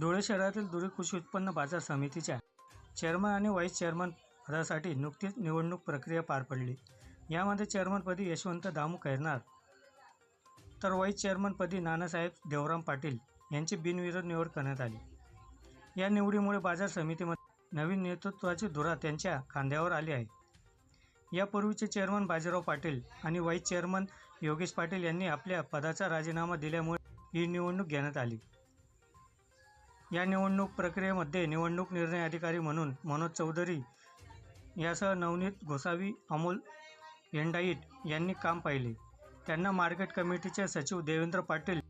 धुळे शहरातील धुळे कृषी उत्पन्न बाजार समितीच्या चेअरमन आणि व्हाईस चेअरमन पदासाठी नुकतीच निवडणूक प्रक्रिया पार पडली. यामध्ये चेअरमनपदी यशवंत दामू खैरनार तर व्हाईस चेअरमनपदी नानासाहेब देवराम पाटील यांची बिनविरोध निवड करण्यात आली. या निवडीमुळे बाजार समितीमध्ये नवीन नेतृत्वाची धुरा त्यांच्या खांद्यावर आली आहे. यापूर्वीचे चेअरमन बाजीराव पाटील आणि व्हाईस चेअरमन योगेश पाटील यांनी आपल्या पदाचा राजीनामा दिल्यामुळे ही निवडणूक घेण्यात आली. या निवडणूक प्रक्रियेमध्ये निवडणूक निर्णय अधिकारी म्हणून मनोज चौधरी यासह नवनीत गोसावी अमोल येंडाईट यांनी काम पाहिले. त्यांना मार्केट कमिटीचे सचिव देवेंद्र पाटील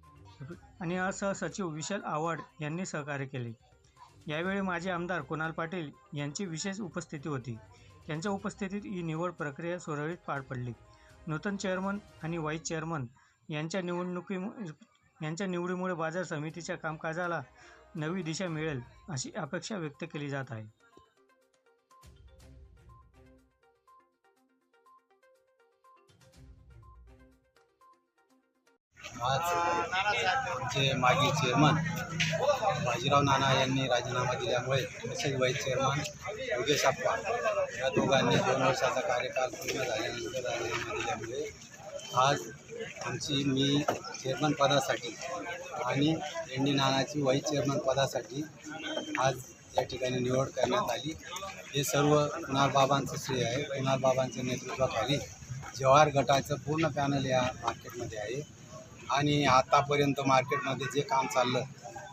आणि असहसचिव विशाल आव्हाड यांनी सहकार्य केले. यावेळी माजी आमदार कुणाल पाटील यांची विशेष उपस्थिती होती. त्यांच्या उपस्थितीत ही निवड प्रक्रिया सुरळीत पार पडली. नूतन चेअरमन आणि व्हाईस चेअरमन यांच्या निवडणुकी यांच्या निवडीमुळे बाजार समितीच्या कामकाजाला नवी दिशा मिळेल अशी अपेक्षा व्यक्त केली जात आहे. आज आमचे माजी चेअरमन बाजीराव नाना यांनी राजीनामा दिल्यामुळे तसेच वाईस चेअरमन योगेश अप्पा या दोघांनी दोन वर्षाचा कार्यकाल पूर्ण झाल्यानंतर राजीनामा दिल्यामुळे आज आमची मी चेअरमनपदासाठी आणि एन डी नानाची वाईस चेअरमनपदासाठी आज या ठिकाणी निवड करण्यात आली. हे सर्व कुणाल बाबांचं श्रेय आहे. कुणाल बाबांच्या नेतृत्वाखाली जवाहर गटाचं पूर्ण पॅनल या मार्केटमध्ये आहे. आणि आतापर्यंत मार्केटमध्ये जे काम चाललं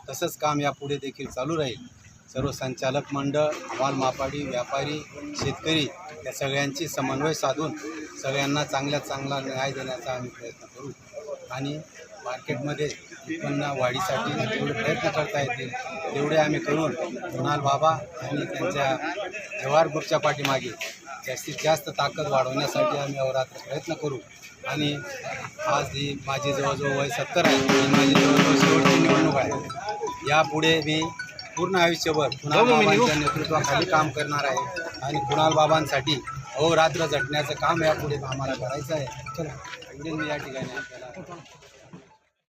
तसंच काम यापुढे देखील चालू राहील. सर्व संचालक मंडळ हमाल मापाडी व्यापारी शेतकरी या सगळ्यांची समन्वय साधून सगळ्यांना चांगल्यात चांगला न्याय देण्याचा आम्ही प्रयत्न करू. आणि मार्केटमध्ये उत्पन्न वाढीसाठी जेवढे प्रयत्न करता येतील तेवढे आम्ही करून कुणाल बाबा आणि त्यांच्या जवाहर ग्रुपच्या पाठीमागे जास्तीत जास्त ताकद वाढवण्यासाठी आम्ही अवरात्र प्रयत्न करू. आणि आज ही माझी जवळजवळ वय सत्तर आहे माझी जवळजवळ शेवटची निवडणूक आहे यापुढे मी पूर्ण आयुष्यभर कुणाल बाबांच्या नेतृत्वाखाली काम करणार आहे आणि कुणाल बाबांसाठी अहोरात्र झटण्याचं काम यापुढे आम्हाला करायचं आहे. चला. एवढे मी या ठिकाणी